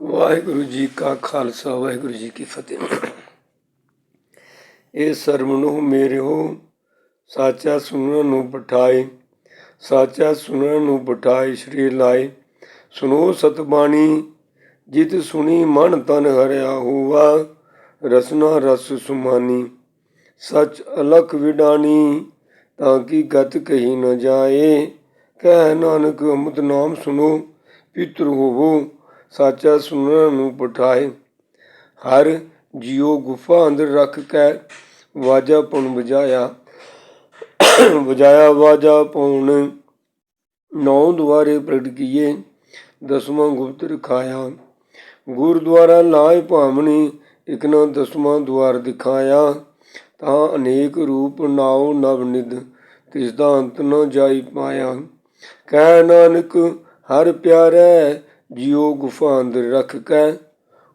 ਵਾਹਿਗੁਰੂ ਜੀ ਕਾ ਖਾਲਸਾ, ਵਾਹਿਗੁਰੂ ਜੀ ਕੀ ਫਤਿਹ। ਇਹ ਸਰਵਣੋ ਮੇਰਿਓ ਸਾਚਾ ਸੁਣਨ ਨੂੰ ਪਠਾਏ ਸਾਚਾ ਸੁਣਨ ਨੂੰ ਪਠਾਏ ਸ਼੍ਰੀ ਲਾਏ। ਸੁਨੋ ਸਤਬਾਣੀ, ਜਿਤ ਸੁਣੀ ਮਨ ਤਨ ਹਰਿਆ ਹੁਆ ਰਸਨਾ ਰਸ ਸੁਮਾਨੀ। ਸਚ ਅਲਖ ਵਿਡਾਨੀ, ਤਾਂ ਕੀ ਗਤ ਕਹੀ ਨ ਜਾਏ। ਕਹਿ ਨਾਨਕ ਅਮਤ ਨਾਮ ਸੁਨੋ, ਪਿਤਰ ਹੋਵੋ ਸਾਚਾ ਸੁਣਨ ਨੂੰ ਪਠਾਏ ਹਰ ਜਿਉ ਗੁਫਾ ਅੰਦਰ ਰੱਖ ਕੇ ਵਾਜਾ ਪੁਣ ਵਜਾਇਆ। ਵਜਾਇਆ ਵਾਜਾ ਪੁਣ ਨੌ ਦੁਆਰੇ ਪ੍ਰਗਟ ਕੀਏ, ਦਸਵਾਂ ਗੁਪਤ ਰਖਾਇਆ। ਗੁਰਦੁਆਰਾ ਲਾਇ ਭਾਵਣੀ ਇਕ ਨਾ ਦਸਵਾਂ ਦੁਆਰ ਦਿਖਾਇਆ। ਤਾਂ ਅਨੇਕ ਰੂਪ ਨਾਉ ਨਵ ਨਿਧ ਤਿਸ ਦਾ ਅੰਤ ਨ ਜਾਈ ਪਾਇਆ। ਕਹਿ ਨਾਨਕ, ਹਰ ਪਿਆਰੈ ਜਿਉ ਗੁਫਾ ਅੰਦਰ ਰੱਖ ਕੇ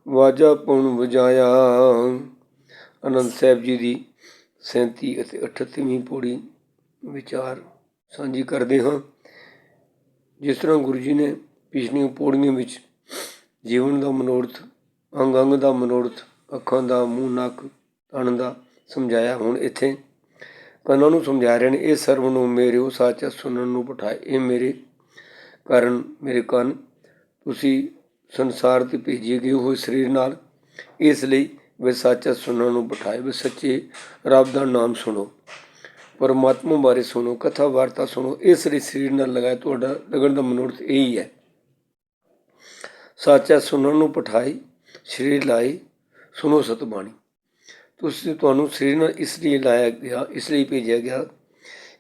ਵਾਜਾ ਪੁਣ ਵਜਾਇਆ। ਅਨੰਦ ਸਾਹਿਬ ਜੀ ਦੀ 37 ਅਤੇ 38ਵੀਂ ਪੌੜੀ ਵਿਚਾਰ ਸਾਂਝੀ ਕਰਦੇ ਹਾਂ। ਜਿਸ ਤਰ੍ਹਾਂ ਗੁਰੂ ਜੀ ਨੇ ਪਿਛਲੀਆਂ ਪੌੜੀਆਂ ਵਿੱਚ ਜੀਵਨ ਦਾ ਮਨੋਰਥ ਅੰਗ ਅੰਗ ਦਾ ਮਨੋਰਥ, ਅੱਖਾਂ ਦਾ, ਮੂੰਹ, ਨੱਕ ਤਣ ਦਾ ਸਮਝਾਇਆ ਹੁਣ ਇੱਥੇ। ਕੰਨਾਂ ਨੂੰ ਸਮਝਾ ਰਹੇ ਨੇ, ਇਹ ਸਰਵ ਨੂੰ ਮੇਰੇ ਉਹ ਸਾਚਾ ਸੁਣਨ ਨੂੰ ਪਠਾਏ ਇਹ ਮੇਰੇ ਕਰਨ, ਮੇਰੇ ਕੰਨ ਤੁਸੀਂ ਸੰਸਾਰ ਤੇ ਭੇਜੇ ਗਏ ਹੋਏ ਸਰੀਰ ਨਾਲ, ਇਸ ਲਈ ਵੇ ਸੱਚਾ ਸੁਣਨ ਨੂੰ ਬਿਠਾਏ, ਵੇ ਸੱਚੇ ਰੱਬ ਦਾ ਨਾਮ ਸੁਣੋ। ਪਰਮਾਤਮਾ ਬਾਰੇ ਸੁਣੋ, ਕਥਾ ਵਾਰਤਾ ਸੁਣੋ, ਇਸ ਲਈ ਸਰੀਰ ਨਾਲ ਲਗਾਏ ਤੁਹਾਡਾ ਲਗਣ ਦਾ ਮਨੋਰਥ ਇਹੀ ਹੈ। ਸੱਚਾ ਸੁਣਨ ਨੂੰ ਬਿਠਾਈ, ਸਰੀਰ ਲਾਏ, ਸੁਣੋ ਸਤਬਾਣੀ। ਤੁਸੀਂ ਤੁਹਾਨੂੰ ਸਰੀਰ ਨਾਲ ਇਸ ਲਈ ਲਾਇਆ ਗਿਆ, ਇਸ ਲਈ ਭੇਜਿਆ ਗਿਆ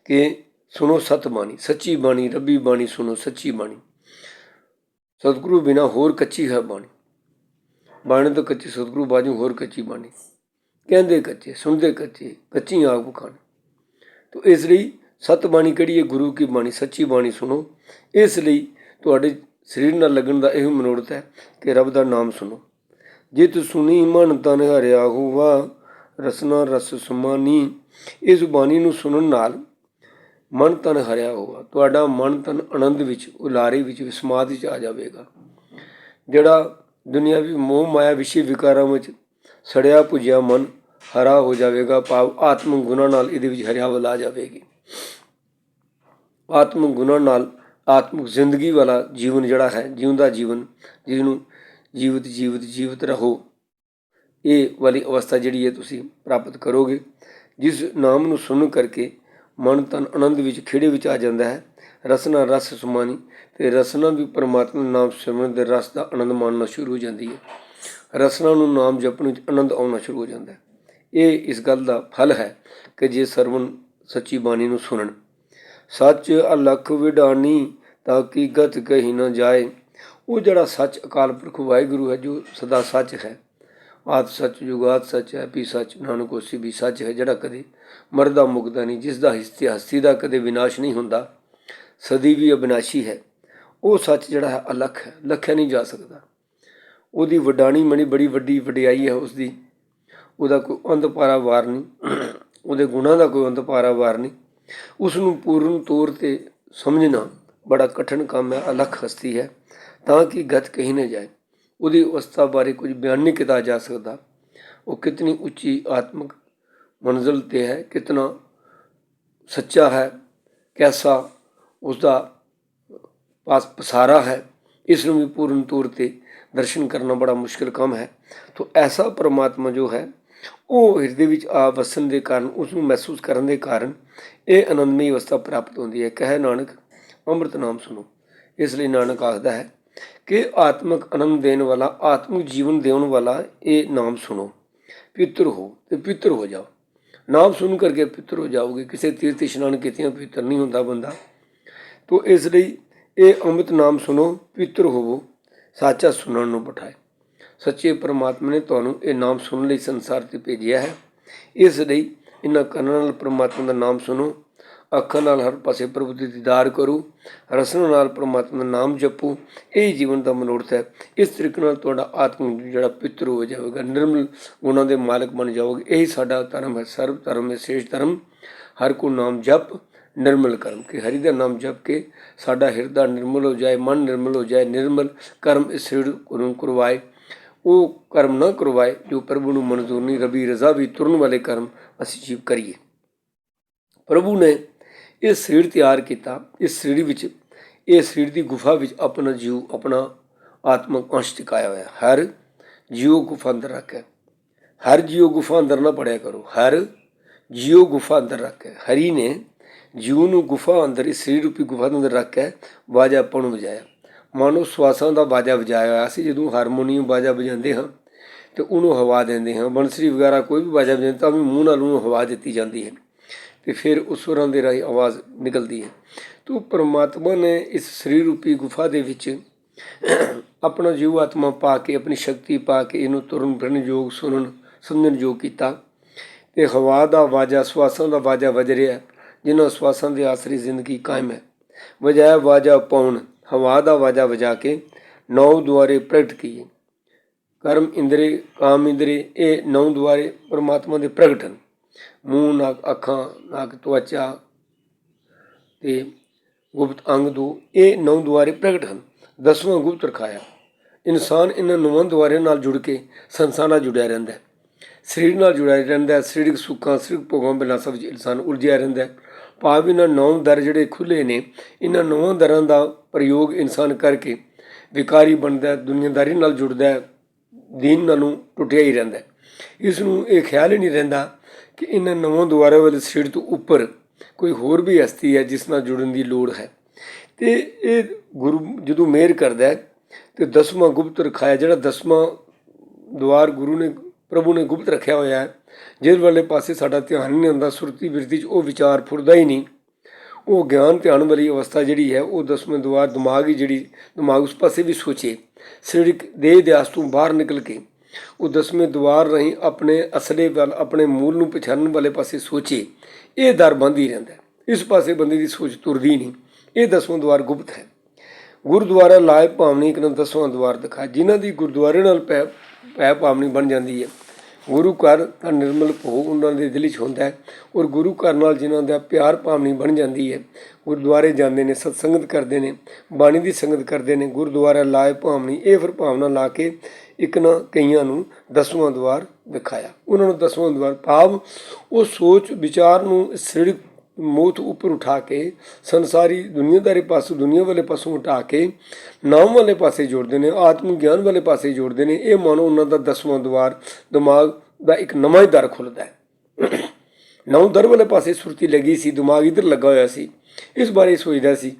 ਕਿ ਸੁਣੋ ਸਤ ਬਾਣੀ ਸੱਚੀ ਬਾਣੀ, ਰੱਬੀ ਬਾਣੀ ਸੁਣੋ, ਸੱਚੀ ਬਾਣੀ। ਸਤਿਗੁਰੂ ਬਿਨਾ ਹੋਰ ਕੱਚੀ ਹੈ ਬਾਣੀ। ਬਾਣੀ ਤੋਂ ਕੱਚੀ ਸਤਿਗੁਰੂ ਬਾਜੂ ਹੋਰ ਕੱਚੀ ਬਾਣੀ। ਕਹਿੰਦੇ ਕੱਚੇ, ਸੁਣਦੇ ਕੱਚੇ ਕੱਚੀ ਆਗ ਬਖਾਣ ਤੋ ਇਸ ਲਈ ਸਤ ਬਾਣੀ ਕਿਹੜੀ ਹੈ? ਗੁਰੂ ਕੀ ਬਾਣੀ, ਸੱਚੀ ਬਾਣੀ ਸੁਣੋ। ਇਸ ਲਈ ਤੁਹਾਡੇ ਸਰੀਰ ਨਾਲ ਲੱਗਣ ਦਾ ਇਹ ਮਨੋਰਥ ਹੈ ਕਿ ਰੱਬ ਦਾ ਨਾਮ ਸੁਣੋ। ਜੇ ਤੂੰ ਸੁਣੀ, ਮਨ ਤਨ ਹਰਿਆ ਹੋਵਾ, ਰਸਨਾ ਰਸ ਸੁਮਾਨੀ, ਇਸ ਬਾਣੀ ਨੂੰ ਸੁਣਨ ਨਾਲ ਮਨ ਤਨ ਹਰਿਆ ਹੋਗਾ ਤੁਹਾਡਾ ਮਨ ਤਨ ਆਨੰਦ ਵਿੱਚ, ਉਲਾਰੇ ਵਿੱਚ ਵਿਸਮਾਦ ਵਿੱਚ ਆ ਜਾਵੇਗਾ। ਜਿਹੜਾ ਦੁਨੀਆਵੀ ਮੋਹ ਮਾਇਆ ਵਿਸ਼ੇ ਵਿਕਾਰਾਂ ਵਿੱਚ ਸੜਿਆ ਭੁਜਿਆ ਮਨ ਹਰਾ ਹੋ ਜਾਵੇਗਾ, ਭਾਵ ਆਤਮ ਗੁਣਾ ਨਾਲ ਇਹਦੇ ਵਿੱਚ ਹਰਿਆਵਲ ਆ ਜਾਵੇਗੀ। ਆਤਮ ਗੁਣਾ ਨਾਲ ਆਤਮਿਕ ਜ਼ਿੰਦਗੀ ਵਾਲਾ ਜੀਵਨ ਜਿਹੜਾ ਹੈ, ਜਿਉਂਦਾ ਜੀਵਨ, ਜਿਹਨੂੰ ਜੀਵਤ ਜੀਵਤ ਜੀਵਤ ਰਹੋ, ਇਹ ਵਾਲੀ ਅਵਸਥਾ ਜਿਹੜੀ ਹੈ ਤੁਸੀਂ ਪ੍ਰਾਪਤ ਕਰੋਗੇ, ਜਿਸ ਨਾਮ ਨੂੰ ਸੁਣ ਕਰਕੇ ਮਨ ਤਨ ਆਨੰਦ ਵਿੱਚ ਖੇੜੇ ਵਿੱਚ ਆ ਜਾਂਦਾ ਹੈ। ਰਸਨਾ ਰਸ ਸੁਮਾਨੀ, ਤੇ ਰਸਨਾ ਵੀ ਪਰਮਾਤਮਾ ਨਾਮ ਸਿਮਰਨ ਦੇ ਰਸ ਦਾ ਆਨੰਦ ਮਾਣਨਾ ਸ਼ੁਰੂ ਹੋ ਜਾਂਦੀ ਹੈ। ਰਸਨਾ ਨੂੰ ਨਾਮ ਜਪਣ ਵਿੱਚ ਆਨੰਦ ਆਉਣਾ ਸ਼ੁਰੂ ਹੋ ਜਾਂਦਾ ਹੈ। ਇਹ ਇਸ ਗੱਲ ਦਾ ਫਲ ਹੈ ਕਿ ਜੇ ਸਰਵਨ ਸੱਚੀ ਬਾਣੀ ਨੂੰ ਸੁਣਨ। ਸੱਚ ਅਲਖ ਵਿਡਾਨੀ ਤਾਂ ਕੀ ਗਤ ਕਹੀ ਨਾ ਜਾਏ। ਉਹ ਜਿਹੜਾ ਸੱਚ ਅਕਾਲ ਪੁਰਖ ਵਾਹਿਗੁਰੂ ਹੈ, ਜੋ ਸਦਾ ਸੱਚ ਹੈ। ਆਦ ਸੱਚ ਜੁਗਾਤ ਸੱਚ ਹੈ, ਵੀ ਸੱਚ ਨਾਨਕ ਹੋਸੀ ਵੀ ਸੱਚ ਹੈ, ਜਿਹੜਾ ਕਦੇ ਮਰਦਾ ਮੁਕਦਾ ਨਹੀਂ, ਜਿਸ ਦਾ ਹਸਤੀ ਦਾ ਕਦੇ ਵਿਨਾਸ਼ ਨਹੀਂ ਹੁੰਦਾ, ਸਦੀ ਵੀ ਅਬਿਨਾਸ਼ੀ ਹੈ। ਉਹ ਸੱਚ ਜਿਹੜਾ ਹੈ ਅਲਖ ਹੈ, ਲਖਿਆ ਨਹੀਂ ਜਾ ਸਕਦਾ। ਉਹਦੀ ਵਡਾਣੀ ਮਣੀ ਬੜੀ ਵੱਡੀ ਵਡਿਆਈ ਹੈ ਉਸ ਦੀ ਉਹਦਾ ਕੋਈ ਅੰਤ ਪਾਰਾ ਵਾਰ ਨਹੀਂ, ਉਹਦੇ ਗੁਣਾਂ ਦਾ ਕੋਈ ਅੰਤ ਪਾਰਾ ਵਾਰ ਨਹੀਂ। ਉਸ ਨੂੰ ਪੂਰਨ ਤੌਰ ਤੇ ਸਮਝਣਾ ਬੜਾ ਕਠਿਨ ਕੰਮ ਹੈ, ਅਲਖ ਹਸਤੀ ਹੈ, ਤਾਂ ਕਿ ਗਤ ਕਹੀ ਨਾ ਜਾਏ। ਉਹਦੀ ਅਵਸਥਾ ਬਾਰੇ ਕੁਝ ਬਿਆਨ ਨਹੀਂ ਕੀਤਾ ਜਾ ਸਕਦਾ। ਉਹ ਕਿਤਨੀ ਉੱਚੀ ਆਤਮਿਕ ਮੰਜ਼ਲ ਤੇ ਹੈ, ਕਿਤਨਾ ਸੱਚਾ ਹੈ, ਕੈਸਾ ਉਸ ਦਾ ਪਾਸ ਪਸਾਰਾ ਹੈ ਇਸ ਨੂੰ ਵੀ ਪੂਰਨ ਤੌਰ ਤੇ ਦਰਸ਼ਨ ਕਰਨਾ ਬੜਾ ਮੁਸ਼ਕਿਲ ਕੰਮ ਹੈ। ਤੋਂ ਐਸਾ ਪਰਮਾਤਮਾ ਜੋ ਹੈ, ਉਹ ਹਿਰਦੇ ਵਿੱਚ ਆ ਵਸਣ ਦੇ ਕਾਰਨ ਉਸ ਨੂੰ ਮਹਿਸੂਸ ਕਰਨ ਦੇ ਕਾਰਨ ਇਹ ਆਨੰਦਮਈ ਅਵਸਥਾ ਪ੍ਰਾਪਤ ਹੁੰਦੀ ਹੈ। ਕਹੇ ਨਾਨਕ, ਅੰਮ੍ਰਿਤ ਨਾਮ ਸੁਣੋ। ਇਸ ਲਈ ਨਾਨਕ ਆਖਦਾ ਹੈ ਕਿ ਆਤਮਿਕ ਆਨੰਦ ਦੇਣ ਵਾਲਾ, ਆਤਮਿਕ ਜੀਵਨ ਦੇਣ ਵਾਲਾ ਇਹ ਨਾਮ ਸੁਣੋ। ਪਿੱਤਰ ਹੋ ਤੇ ਪਿੱਤਰ ਹੋ ਜਾਓ। ਨਾਮ ਸੁਣ ਕਰਕੇ ਪਿੱਤਰ ਹੋ ਜਾਓਗੇ। ਕਿਸੇ ਤੀਰਥ ਇਸ਼ਨਾਨ ਕੀਤਿਆਂ ਪਿੱਤਰ ਨਹੀਂ ਹੁੰਦਾ ਬੰਦਾ। ਤੋ ਇਸ ਲਈ ਇਹ ਅੰਮ੍ਰਿਤ ਨਾਮ ਸੁਣੋ ਪਿੱਤਰ ਹੋਵੋ, ਸਾਚਾ ਸੁਣਨ ਨੂੰ ਬਿਠਾਏ। ਸੱਚੇ ਪਰਮਾਤਮਾ ਨੇ ਤੁਹਾਨੂੰ ਇਹ ਨਾਮ ਸੁਣਨ ਲਈ ਸੰਸਾਰ ਤੇ ਭੇਜਿਆ ਹੈ। ਇਸ ਲਈ ਇਹਨਾਂ ਕੰਨਾਂ ਨਾਲ ਪਰਮਾਤਮਾ ਦਾ ਨਾਮ ਸੁਣੋ। ਅੱਖਾਂ ਨਾਲ ਹਰ ਪਾਸੇ ਪ੍ਰਭੂ ਦੀ ਦੀਦਾਰ ਕਰੋ, ਰਸਨ ਨਾਲ ਪਰਮਾਤਮਾ ਦਾ ਨਾਮ ਜਪੋ, ਇਹ ਜੀਵਨ ਦਾ ਮਨੋਰਥ ਹੈ। ਇਸ ਤਰੀਕੇ ਨਾਲ ਤੁਹਾਡਾ ਆਤਮ ਜਿਹੜਾ ਪਿੱਤਰ ਹੋ ਜਾਵੇਗਾ, ਨਿਰਮਲ ਉਹਨਾਂ ਦੇ ਮਾਲਕ ਬਣ ਜਾਓਗੇ। ਇਹੀ ਸਾਡਾ ਧਰਮ ਹੈ, ਸਰਵ ਧਰਮ ਹੈ, ਸ੍ਰੇਸ਼ਟ ਧਰਮ। ਹਰ ਕੋ ਨਾਮ ਜਪ, ਨਿਰਮਲ ਕਰਮ। ਕਿ ਹਰੀ ਦਾ ਨਾਮ ਜਪ ਕੇ ਸਾਡਾ ਹਿਰਦਾ ਨਿਰਮਲ ਹੋ ਜਾਏ, ਮਨ ਨਿਰਮਲ ਹੋ ਜਾਏ, ਨਿਰਮਲ ਕਰਮ ਇਸ ਸਰੀਰ ਨੂੰ ਕਰਵਾਏ। ਉਹ ਕਰਮ ਨਾ ਕਰਵਾਏ, ਜੋ ਪ੍ਰਭੂ ਨੂੰ ਮਨਜ਼ੂਰ ਨਹੀਂ ਰਬੀ ਰਜ਼ਾ ਵੀ ਤੁਰਨ ਵਾਲੇ ਕਰਮ ਅਸੀਂ ਜੀਵ ਕਰੀਏ। ਪ੍ਰਭੂ ਨੇ ਇਹ ਸਰੀਰ ਤਿਆਰ ਕੀਤਾ। ਇਸ ਸਰੀਰ ਵਿੱਚ, ਇਹ ਸਰੀਰ ਦੀ ਗੁਫਾ ਵਿੱਚ ਆਪਣਾ ਜੀਵ, ਆਪਣਾ ਆਤਮਕ ਅੰਸ਼ ਟਿਕਾਇਆ ਹੋਇਆ। ਹਰ ਜੀਵ ਗੁਫਾ ਅੰਦਰ ਰੱਖਿਆ। ਹਰ ਜੀਵ ਗੁਫਾ ਅੰਦਰ ਨਾ ਪੜਿਆ ਕਰੋ। ਹਰ ਜੀਵ ਗੁਫਾ ਅੰਦਰ ਰੱਖਿਆ। ਹਰੀ ਨੇ ਜੀਵ ਨੂੰ ਗੁਫਾ ਅੰਦਰ, ਇਸ ਸਰੀਰ ਰੂਪੀ ਗੁਫਾ ਦੇ ਅੰਦਰ ਰੱਖ ਕੇ ਬਾਜਾ ਆਪਾਂ ਨੂੰ ਵਜਾਇਆ। ਮਾਨੋ ਸਵਾਸਾਂ ਦਾ ਬਾਜਾ ਵਜਾਇਆ ਹੋਇਆ ਸੀ। ਜਦੋਂ ਹਾਰਮੋਨੀਅਮ ਬਾਜਾ ਵਜਾਉਂਦੇ ਹਾਂ, ਤੇ ਉਹਨੂੰ ਹਵਾ ਦਿੰਦੇ ਹਾਂ। ਬੰਸਰੀ ਵਗੈਰਾ ਕੋਈ ਵੀ ਬਾਜਾ ਵਜਾਉਂਦੇ, ਤਾਂ ਵੀ ਮੂੰਹ ਨਾਲ ਉਹਨੂੰ ਹਵਾ ਦਿੱਤੀ ਜਾਂਦੀ ਹੈ। ਤੇ ਫਿਰ ਉਸ ਸੁਰਾਂ ਦੇ ਰਾਹੀਂ ਆਵਾਜ਼ ਨਿਕਲਦੀ ਹੈ। ਤੋ ਪਰਮਾਤਮਾ ਨੇ ਇਸ ਸਰੀਰ ਰੂਪੀ ਗੁਫਾ ਦੇ ਵਿੱਚ ਆਪਣਾ ਜੀਵ ਆਤਮਾ ਪਾ ਕੇ, ਆਪਣੀ ਸ਼ਕਤੀ ਪਾ ਕੇ ਇਹਨੂੰ ਤੁਰਨ ਫਿਰਨ ਯੋਗ, ਸੁਣਨ, ਸਮਝਣ ਯੋਗ ਕੀਤਾ। ਤੇ ਹਵਾ ਦਾ ਵਾਜਾ, ਸਵਾਸਾਂ ਦਾ ਵਾਜਾ ਵਜ ਰਿਹਾ ਜਿਨ੍ਹਾਂ ਸਵਾਸਾਂ ਦੇ ਆਸਰੇ ਜ਼ਿੰਦਗੀ ਕਾਇਮ ਹੈ। ਵਜਾਇਆ ਵਾਜਾ ਪਾਉਣ, ਹਵਾ ਦਾ ਵਾਜਾ ਵਜਾ ਕੇ ਨੌ ਦੁਆਰੇ ਪ੍ਰਗਟ ਕੀਏ। ਕਰਮ ਇੰਦਰੀ, ਕਾਮ ਇੰਦਰੀ, ਇਹ ਨੌ ਦੁਆਰੇ ਪਰਮਾਤਮਾ ਦੇ ਪ੍ਰਗਟ ਹਨ। ਮੂੰਹ ਨੱਕ ਅੱਖਾਂ ਨੱਕ ਤਵਚਾ ਤੇ ਗੁਪਤ ਅੰਗ ਦੋ, ਇਹ ਨੌ ਦੁਆਰੇ ਪ੍ਰਗਟ ਹਨ। ਦਸਵਾਂ ਗੁਪਤ ਰਖਾਇਆ। ਇਨਸਾਨ ਇਹਨਾਂ ਨੌਵਾਂ ਦੁਆਰੇ ਨਾਲ ਜੁੜ ਕੇ ਸੰਸਾਰ ਨਾਲ ਜੁੜਿਆ ਰਹਿੰਦਾ ਹੈ। ਸਰੀਰ ਨਾਲ ਜੁੜਿਆ ਰਹਿੰਦਾ ਸਰੀਰਕ ਸੁੱਖਾਂ, ਸਰੀਰਕ ਭੋਗਾਂ, ਬਿਲਾਸਾਂ ਵਿੱਚ ਇਨਸਾਨ ਉਲਝਿਆ ਰਹਿੰਦਾ ਭਾਵ ਇਹਨਾਂ ਨੌਂ ਦਰ ਜਿਹੜੇ ਖੁੱਲੇ ਨੇ, ਇਹਨਾਂ ਨੌਂ ਦਰਾਂ ਦਾ ਪ੍ਰਯੋਗ ਇਨਸਾਨ ਕਰਕੇ ਵਿਕਾਰੀ ਬਣਦਾ ਦੁਨੀਆਦਾਰੀ ਨਾਲ ਜੁੜਦਾ ਦੀਨ ਨਾਲੋਂ ਟੁੱਟਿਆ ਹੀ ਰਹਿੰਦਾ ਇਸ ਨੂੰ ਇਹ ਖਿਆਲ ਹੀ ਨਹੀਂ ਰਹਿੰਦਾ ਕਿ ਇਹਨਾਂ ਨੌਂ ਦੁਆਰੇ ਵਾਲੇ ਸਰੀਰ ਤੋਂ ਉੱਪਰ ਕੋਈ ਹੋਰ ਵੀ ਹਸਤੀ ਹੈ ਜਿਸ ਨਾਲ ਜੁੜਨ ਦੀ ਲੋੜ ਹੈ। ਤੇ ਇਹ ਗੁਰੂ ਜਦੋਂ ਮਿਹਰ ਕਰਦਾ ਹੈ, ਤੇ ਦਸਵਾਂ ਗੁਪਤ ਰਖਾਇਆ ਜਿਹੜਾ ਦਸਵਾਂ ਦੁਆਰ ਗੁਰੂ ਨੇ, ਪ੍ਰਭੂ ਨੇ ਗੁਪਤ ਰੱਖਿਆ ਹੋਇਆ ਹੈ ਜਿਸ ਵਾਲੇ ਪਾਸੇ ਸਾਡਾ ਧਿਆਨ ਨਹੀਂ ਹੁੰਦਾ, ਸੁਰਤੀ ਬਿਰਤੀ 'ਚ ਉਹ ਵਿਚਾਰ ਫੁਰਦਾ ਹੀ ਨਹੀਂ। ਉਹ ਗਿਆਨ ਧਿਆਨ ਵਾਲੀ ਅਵਸਥਾ ਜਿਹੜੀ ਹੈ, ਉਹ ਦਸਵੇਂ ਦੁਆਰ ਦਿਮਾਗ ਹੀ ਜਿਹੜੀ ਦਿਮਾਗ ਉਸ ਪਾਸੇ ਵੀ ਸੋਚੇ ਸਰੀਰਕ ਦੇਹ ਦੇ ਆਸ ਤੋਂ ਬਾਹਰ ਨਿਕਲ ਕੇ। ਉਹ ਦਸਵੇਂ ਦੁਆਰ ਰਾਹੀਂ ਆਪਣੇ ਅਸਲੇ ਵੱਲ, ਆਪਣੇ ਮੂਲ ਨੂੰ ਪਛਾਣਨ ਵਾਲੇ ਪਾਸੇ ਸੋਚੇ। ਇਹ ਦਰ ਬੰਦ ਹੀ। ਰਹਿੰਦਾ ਇਸ ਪਾਸੇ ਬੰਦੇ ਦੀ ਸੋਚ ਤੁਰਦੀ ਨਹੀਂ। ਇਹ ਦਸਵਾਂ ਦੁਆਰ ਗੁਪਤ ਹੈ। ਗੁਰਦੁਆਰਾ ਲਾਇ ਭਾਵਨੀ, ਇੱਕ ਨੂੰ ਦਸਵਾਂ ਦੁਆਰ ਦਿਖਾ ਜਿਨ੍ਹਾਂ ਦੀ ਗੁਰਦੁਆਰੇ ਨਾਲ ਪੈ ਪੈ ਭਾਵਨੀ ਬਣ ਜਾਂਦੀ ਹੈ। ਗੁਰੂ ਘਰ ਦਾ ਨਿਰਮਲ ਭੋਗ ਉਹਨਾਂ ਦੇ ਦਿਲ 'ਚ ਹੁੰਦਾ ਹੈ ਔਰ ਗੁਰੂ ਘਰ ਨਾਲ ਜਿਨ੍ਹਾਂ ਦਾ ਪਿਆਰ ਭਾਵਨੀ ਬਣ ਜਾਂਦੀ ਹੈ, ਗੁਰਦੁਆਰੇ ਜਾਂਦੇ ਨੇ, ਸਤਸੰਗਤ ਕਰਦੇ ਨੇ, ਬਾਣੀ ਦੀ ਸੰਗਤ ਕਰਦੇ ਨੇ, ਗੁਰਦੁਆਰਾ ਲਾਇ ਭਾਵਨੀ, ਇਹ ਫਿਰ ਭਾਵਨਾ ਲਾ ਕੇ ਇੱਕ ਨਾ ਕਈਆਂ ਨੂੰ ਦਸਵਾਂ ਦੁਆਰ ਦਿਖਾਇਆ ਉਹਨਾਂ ਨੂੰ ਦਸਵਾਂ ਦੁਆਰ ਭਾਵ ਉਹ ਸੋਚ ਵਿਚਾਰ ਨੂੰ ਸਰੀਰਕ ਮੋਹ ਉੱਪਰ ਉਠਾ ਕੇ ਸੰਸਾਰੀ ਦੁਨੀਆਦਾਰੀ ਪਾਸੋਂ ਦੁਨੀਆ ਵਾਲੇ ਪਾਸੋਂ ਉਠਾ ਕੇ ਨਾਮ ਵਾਲੇ ਪਾਸੇ ਜੋੜਦੇ ਨੇ ਆਤਮ ਗਿਆਨ ਵਾਲੇ ਪਾਸੇ ਜੋੜਦੇ ਨੇ। ਇਹ ਮਾਨੋ ਉਹਨਾਂ ਦਾ ਦਸਵਾਂ ਦੁਆਰ ਦਿਮਾਗ ਦਾ ਇੱਕ ਨਵਾਂ ਹੀ ਦਰ ਖੁੱਲਦਾ ਹੈ। ਨੌ ਦਰ ਵਾਲੇ ਪਾਸੇ ਸੁਰਤੀ ਲੱਗੀ ਸੀ, ਦਿਮਾਗ ਇਧਰ ਲੱਗਾ ਹੋਇਆ ਸੀ। ਇਸ ਬਾਰੇ ਸੋਚਦਾ ਸੀ।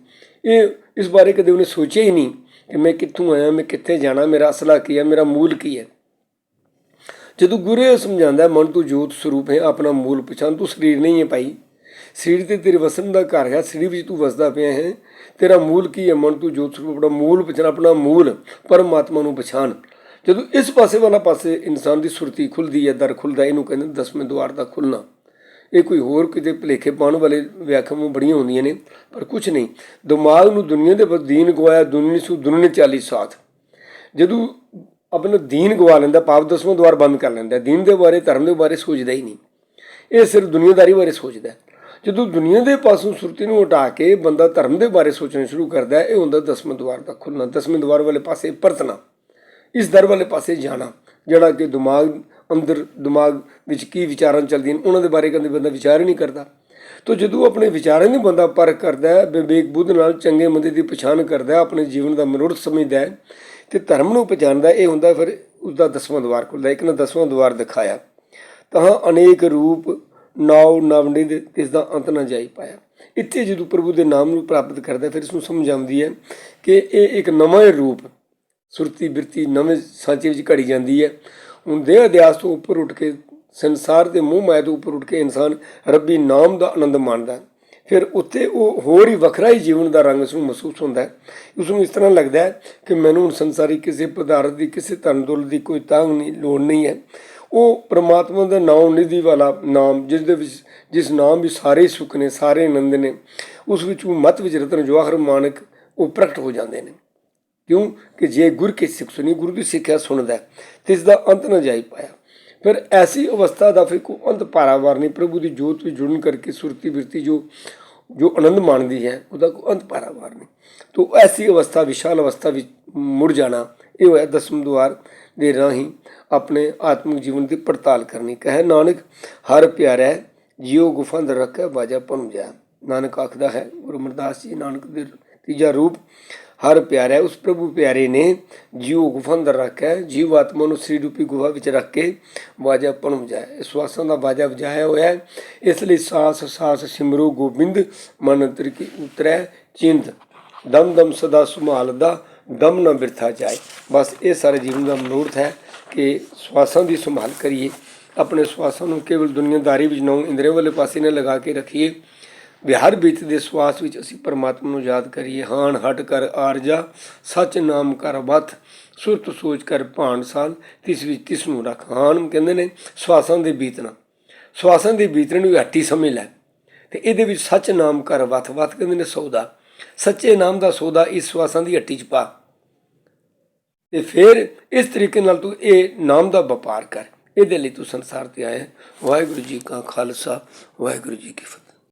ਇਹ ਇਸ ਬਾਰੇ ਕਦੇ ਉਹਨੇ ਸੋਚਿਆ ਹੀ ਨਹੀਂ। ਕਿ ਮੈਂ ਕਿੱਥੋਂ ਆਇਆ, ਮੈਂ ਕਿੱਥੇ ਜਾਣਾ, ਮੇਰਾ ਅਸਲਾ ਕੀ ਹੈ, ਮੇਰਾ ਮੂਲ ਕੀ ਹੈ? ਜਦੋਂ ਗੁਰੂ ਇਹ ਸਮਝਾਉਂਦਾ ਮਨ ਤੂੰ ਜੋਤ ਸਰੂਪ ਹੈ, ਆਪਣਾ ਮੂਲ ਪਛਾਣ, ਤੂੰ ਸਰੀਰ ਨਹੀਂ ਹੈ ਭਾਈ। ਸਰੀਰ ਤੇ ਤੇਰੇ ਵਸਣ ਦਾ ਘਰ ਹੈ, ਸਰੀਰ ਵਿੱਚ ਤੂੰ ਵਸਦਾ ਪਿਆ ਹੈ। ਤੇਰਾ ਮੂਲ ਕੀ ਹੈ? ਮਨ ਤੂੰ ਜੋਤ ਸਰੂਪ, ਆਪਣਾ ਮੂਲ ਪਛਾਣ, ਆਪਣਾ ਮੂਲ ਪਰਮਾਤਮਾ ਨੂੰ ਪਛਾਣ। ਜਦੋਂ ਇਸ ਪਾਸੇ ਵਾਲਾ ਪਾਸੇ ਇਨਸਾਨ ਦੀ ਸੁਰਤੀ ਖੁੱਲਦੀ ਹੈ, ਦਰ ਖੁੱਲਦਾ ਇਹਨੂੰ ਕਹਿੰਦੇ ਦਸਵੇਂ ਦੁਆਰ ਦਾ ਖੁੱਲਣਾ ਇਹ ਕੋਈ ਹੋਰ ਕਿਤੇ ਭਲੇਖੇ ਪਾਉਣ ਵਾਲੇ ਵਿਆਖਿਆਵਾਂ ਬੜੀਆਂ ਹੁੰਦੀਆਂ ਨੇ, ਪਰ ਕੁਝ ਨਹੀਂ। ਦਿਮਾਗ ਨੂੰ ਦੁਨੀਆ ਦੇ ਬਸ ਦੀਨ ਗਵਾਇਆ, ਦੁਨੀਆ ਸੂ ਦੁਨੀਆ ਚਾਲੀ ਸਾਥ। ਜਦੋਂ ਆਪਣਾ ਦੀਨ ਗਵਾ ਲੈਂਦਾ, ਪਾਪ ਦਸਵਾਂ ਦੁਆਰ ਬੰਦ ਕਰ ਲੈਂਦਾ, ਦੀਨ ਦੇ ਬਾਰੇ, ਧਰਮ ਦੇ ਬਾਰੇ ਸੋਚਦਾ ਹੀ ਨਹੀਂ। ਇਹ ਸਿਰਫ ਦੁਨੀਆਦਾਰੀ ਬਾਰੇ ਸੋਚਦਾ ਜਦੋਂ ਦੁਨੀਆ ਦੇ ਪਾਸੋਂ ਸੁਰਤੀ ਨੂੰ ਹਟਾ ਕੇ ਬੰਦਾ ਧਰਮ ਦੇ ਬਾਰੇ ਸੋਚਣਾ ਸ਼ੁਰੂ ਕਰਦਾ ਹੈ, ਇਹ ਹੁੰਦਾ ਦਸਵੇਂ ਦੁਆਰ ਦਾ ਖੁੱਲਣਾ ਦਸਵੇਂ ਦੁਆਰ ਵਾਲੇ ਪਾਸੇ ਪਰਤਣਾ, ਇਸ ਦਰ ਵਾਲੇ ਪਾਸੇ ਜਾਣਾ, ਜਿਹੜਾ ਕਿ ਦਿਮਾਗ ਅੰਦਰ ਦਿਮਾਗ ਵਿੱਚ ਕੀ ਵਿਚਾਰਾਂ ਚੱਲਦੀਆਂ ਨੇ, ਉਹਨਾਂ ਦੇ ਬਾਰੇ ਕਦੇ ਬੰਦਾ ਵਿਚਾਰ ਹੀ ਨਹੀਂ ਕਰਦਾ। ਤੋ ਜਦੋਂ ਆਪਣੇ ਵਿਚਾਰਾਂ ਨੂੰ ਬੰਦਾ ਪਰਖ ਕਰਦਾ ਹੈ, ਵਿਵੇਕ ਬੁੱਧ ਨਾਲ ਚੰਗੇ ਮੰਦੇ ਦੀ ਪਛਾਣ ਕਰਦਾ ਆਪਣੇ ਜੀਵਨ ਦਾ ਮਨੋਰਥ ਸਮਝਦਾ ਹੈ ਤੇ ਧਰਮ ਨੂੰ ਪਛਾਣਦਾ ਇਹ ਹੁੰਦਾ ਫਿਰ ਉਸ ਦਾ ਦਸਵਾਂ ਦੁਆਰ ਖੁੱਲਦਾ ਇੱਕ ਨੇ ਦਸਵਾਂ ਦੁਆਰ ਦਿਖਾਇਆ। ਤਾਂ ਅਨੇਕ ਰੂਪ ਨਾਉ ਨਵਨਿਦ ਇਸ ਦਾ ਅੰਤ ਨਾ ਜਾਈ ਪਾਇਆ। ਇੱਥੇ ਜਦੋਂ ਪ੍ਰਭੂ ਦੇ ਨਾਮ ਨੂੰ ਪ੍ਰਾਪਤ ਕਰਦਾ ਫਿਰ ਇਸ ਨੂੰ ਸਮਝ ਆਉਂਦੀ ਹੈ ਕਿ ਇਹ ਇੱਕ ਨਵਾਂ ਰੂਪ ਸੁਰਤੀ ਬਿਰਤੀ ਨਵੇਂ ਸਾਂਚੇ ਵਿੱਚ ਘੜੀ ਜਾਂਦੀ ਹੈ। ਹੁਣ ਦੇਹ ਅਧਿਆਸ ਤੋਂ ਉੱਪਰ ਉੱਠ ਕੇ, ਸੰਸਾਰ ਦੇ ਮੋਹ ਮਾਇਆ ਤੋਂ ਉੱਪਰ ਉੱਠ ਕੇ ਇਨਸਾਨ ਰੱਬੀ ਨਾਮ ਦਾ ਆਨੰਦ ਮਾਣਦਾ ਫਿਰ ਉੱਥੇ ਉਹ ਹੋਰ ਹੀ ਵੱਖਰਾ ਹੀ ਜੀਵਨ ਦਾ ਰੰਗ ਉਸ ਨੂੰ ਮਹਿਸੂਸ ਹੁੰਦਾ ਹੈ। ਉਸ ਨੂੰ ਇਸ ਤਰ੍ਹਾਂ ਲੱਗਦਾ ਹੈ ਕਿ ਮੈਨੂੰ ਹੁਣ ਸੰਸਾਰੀ ਕਿਸੇ ਪਦਾਰਥ ਦੀ, ਕਿਸੇ ਧਨ ਦੌਲਤ ਦੀ ਕੋਈ ਤਾਂਗ ਨਹੀਂ, ਲੋੜ ਨਹੀਂ ਹੈ। ਉਹ ਪ੍ਰਮਾਤਮਾ ਦਾ ਨਾਮ ਨਿਧੀ ਵਾਲਾ ਨਾਮ, ਜਿਸ ਦੇ ਵਿੱਚ, ਜਿਸ ਨਾਮ ਵਿੱਚ ਸਾਰੇ ਸੁੱਖ ਨੇ, ਸਾਰੇ ਆਨੰਦ ਨੇ, ਉਸ ਵਿੱਚ ਉਹ ਮਤ ਵਿੱਚ ਰਤਨ, ਜਵਾਹਰ, ਮਾਨਕ ਉਹ ਪ੍ਰਗਟ ਹੋ ਜਾਂਦੇ ਨੇ। ਕਿਉਂ ਕਿ ਜੇ ਗੁਰ ਕੀ ਸਿੱਖ ਸੁਣੀ ਗੁਰੂ ਦੀ ਸਿੱਖਿਆ ਸੁਣਦਾ ਹੈ, ਤੇ ਦਾ ਅੰਤ ਨਾ ਜਾਈ ਪਾਇਆ। ਫਿਰ ਐਸੀ ਅਵਸਥਾ ਦਾ ਫਿਰ ਕੋਈ ਅੰਤ ਪਾਰਾਵਾਰ ਨਹੀਂ ਪ੍ਰਭੂ ਦੀ ਜੋਤ ਵਿੱਚ ਜੁੜਨ ਕਰਕੇ ਸੁਰਤੀ ਬਿਰਤੀ ਜੋ ਜੋ ਆਨੰਦ ਮਾਣਦੀ ਹੈ ਉਹਦਾ ਕੋਈ ਅੰਤ ਪਾਰਾਵਾਰ ਨਹੀਂ। ਤੋ ਐਸੀ ਅਵਸਥਾ ਵਿਸ਼ਾਲ ਅਵਸਥਾ ਵਿੱਚ ਮੁੜ ਜਾਣਾ ਇਹ ਹੋਇਆ ਦਸਮ ਦੁਆਰ ਦੇ ਰਾਹੀਂ ਆਪਣੇ ਆਤਮਿਕ ਜੀਵਨ ਦੀ ਪੜਤਾਲ ਕਰਨੀ। ਕਹੇ ਨਾਨਕ ਹਰ ਪਿਆਰਾ ਜਿਉ ਗੁਫਾ ਅੰਦਰ ਰੱਖਿਆ ਬਾਜਾ ਪਨ ਜਾ ਨਾਨਕ ਆਖਦਾ ਹੈ ਗੁਰੂ ਅਮਰਦਾਸ ਜੀ ਨਾਨਕ ਦੇ ਤੀਜਾ ਰੂਪ ਹਰ ਪਿਆਰਾ, ਉਸ ਪ੍ਰਭੂ ਪਿਆਰੇ ਨੇ ਜੀਉ ਗੁਫਾ ਅੰਦਰ ਰੱਖਿਆ ਜੀਵ ਆਤਮਾ ਨੂੰ ਸ੍ਰੀ ਰੂਪੀ ਗੁਫਾ ਵਿੱਚ ਰੱਖ ਕੇ ਵਾਜਾ ਪਨ ਵਜਾਇਆ ਇਸ ਸਵਾਸਾਂ ਦਾ ਵਾਜਾ ਵਜਾਇਆ ਹੋਇਆ ਹੈ। ਇਸ ਲਈ ਸਾਸ ਸਾਸ, ਸਿਮਰੋ, ਗੋਬਿੰਦ, ਮਨ ਅੰਤਰ ਕੀ ਉਤਰੈ, ਚਿੰਤ। ਦਮ ਦਮ ਸਦਾ ਸੰਭਾਲਦਾ ਦਮ ਨਾ ਬਿਰਥਾ ਜਾਏ। ਬਸ ਇਹ ਸਾਰੇ ਜੀਵਨ ਦਾ ਮਨੋਰਥ ਹੈ ਕਿ ਸਵਾਸਾਂ ਦੀ ਸੰਭਾਲ ਕਰੀਏ। ਆਪਣੇ ਸਵਾਸਾਂ ਨੂੰ ਕੇਵਲ ਦੁਨੀਆਦਾਰੀ ਵਿੱਚ ਨੌ ਇੰਦਰੇ ਵਾਲੇ ਪਾਸੇ ਨਾ ਲਗਾ ਕੇ ਰੱਖੀਏ। ਵਿਹਾਰ ਵਿੱਚ ਦੇ ਸਵਾਸ ਵਿੱਚ ਅਸੀਂ ਪਰਮਾਤਮਾ ਨੂੰ ਯਾਦ ਕਰੀਏ ਹਾਨ ਹਟ ਕਰ ਆਰਜਾ ਸੱਚ ਨਾਮ ਕਰ ਵਥ ਸੁਰਤ ਸੋਚ ਕਰ ਭਾਣ ਸਾਲ ਤਿਸ ਵਿੱਚ ਤਿਸ ਨੂੰ ਰੱਖ ਹਾਨ ਕਹਿੰਦੇ ਨੇ ਸਵਾਸਾਂ ਦੇ ਬੀਤਣਾ। ਸਵਾਸਾਂ ਦੇ ਬੀਤਣ ਨੂੰ ਹੱਟੀ ਸਮਝ ਲੈ। ਤੇ ਇਹਦੇ ਵਿੱਚ ਸੱਚ ਨਾਮ ਕਰ ਵਥ ਵਥ ਕਹਿੰਦੇ ਨੇ ਸੌਦਾ। ਸੱਚੇ ਨਾਮ ਦਾ ਸੌਦਾ ਇਸ ਸਵਾਸਾਂ ਦੀ ਹੱਟੀ ਚ ਪਾ। ਤੇ ਫਿਰ ਇਸ ਤਰੀਕੇ ਨਾਲ ਤੂੰ ਇਹ ਨਾਮ ਦਾ ਵਪਾਰ ਕਰ। ਇਹਦੇ ਲਈ ਤੂੰ ਸੰਸਾਰ ਤੇ ਆਇਆ। ਵਾਹਿਗੁਰੂ ਜੀ ਕਾ ਖਾਲਸਾ, ਵਾਹਿਗੁਰੂ ਜੀ ਕੀ ਫਤਿਹ।